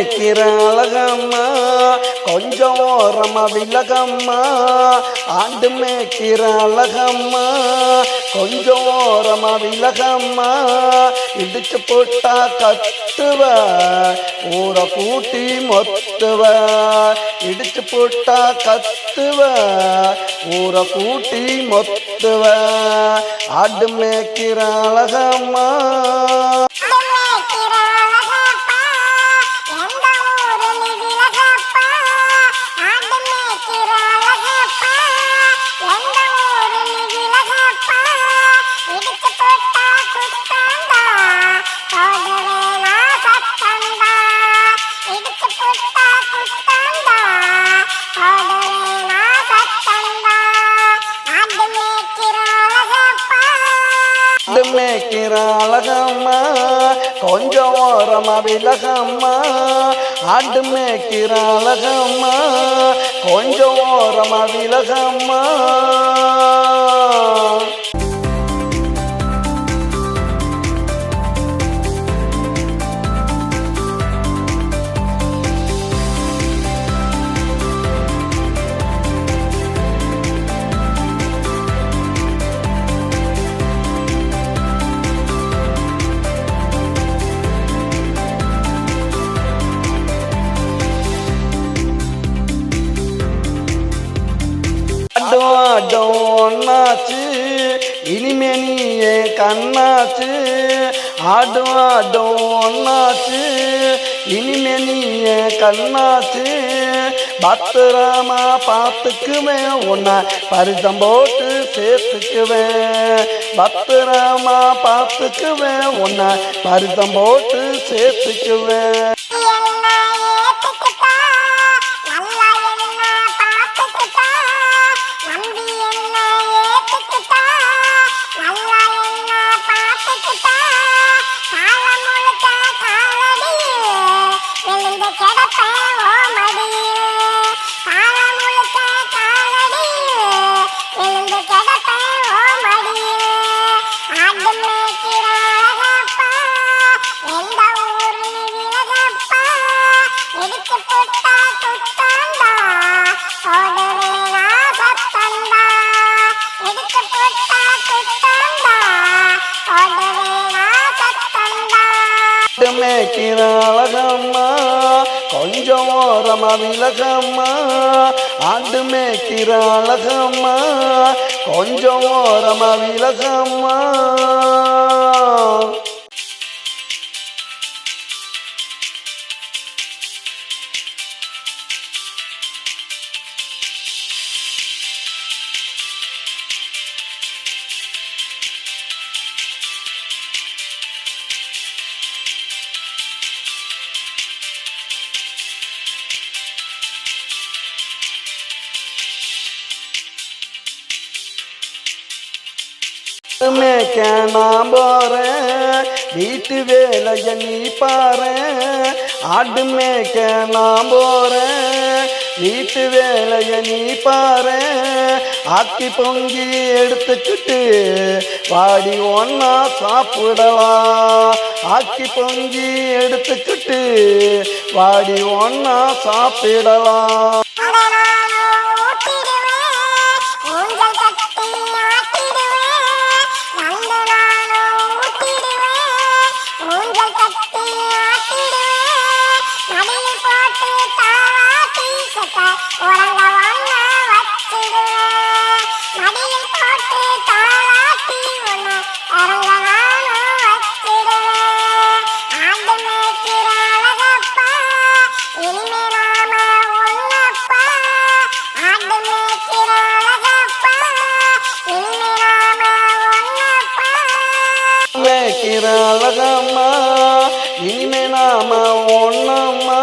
கேட்கிற அழகம்மா கொஞ்சம் ஓரமா விலகம்மா. ஆண்டு மேய்க்கிற அழகம்மா கொஞ்சம் ஓரமா விலகம்மா. இடிச்சு போட்டா கத்துவ ஊரை கூட்டி மொத்துவ. இடிச்சு போட்டா கத்துவ ஊரை கூட்டி மொத்துவ. ஆடு மேய்க்கிற அழகம்மா. ஆடு மேய்க்கிற அழகம்மா. கொஞ்சம் ஓரமா விலகம்மா. ஆடு மேய்க்கிற அழகம்மா. கொஞ்சம் ஓரமா விலகம்மா. ஆடும் இனிமே நீ என் கண்ணாச்சு. ஆடும் ஆடும் ஒன்னாச்சு இனிமே நீ என் கண்ணாச்சு. பத்திரமா பார்த்துக்குவேன் உன்னை பரிசம் போட்டு சேர்த்துக்குவேன் பத்திரமா பார்த்துக்குவேன் உன்னை பரிசம் போட்டு சேர்த்துக்குவேன் மேய்க்கிற அழகம்மா கொஞ்சம் ஓரமா விலகம்மா ஆண்டு மேய்க்கிற அழகம்மா கொஞ்சம் ஓரமா விலகம்மா மேய்க்க நான் போறேன் வீட்டு வேலைய நீ பாரு. ஆடு மேய்க்க நான் போறேன் வீட்டு வேலைய நீ பாரு. ஆக்கி பொங்கி எடுத்துக்கிட்டு வாடி ஒன்னா சாப்பிடலாம் ஆக்கி பொங்கி எடுத்துக்கிட்டு வாடி ஒன்னா சாப்பிடலாம் வைக்கிற அழகம்மா இனிமே நாம ஒன்னம்மா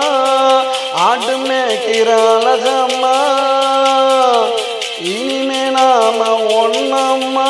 ஆடுமே மேய்க்கிற அழகம்மா இனிமே நாம ஒன்னம்மா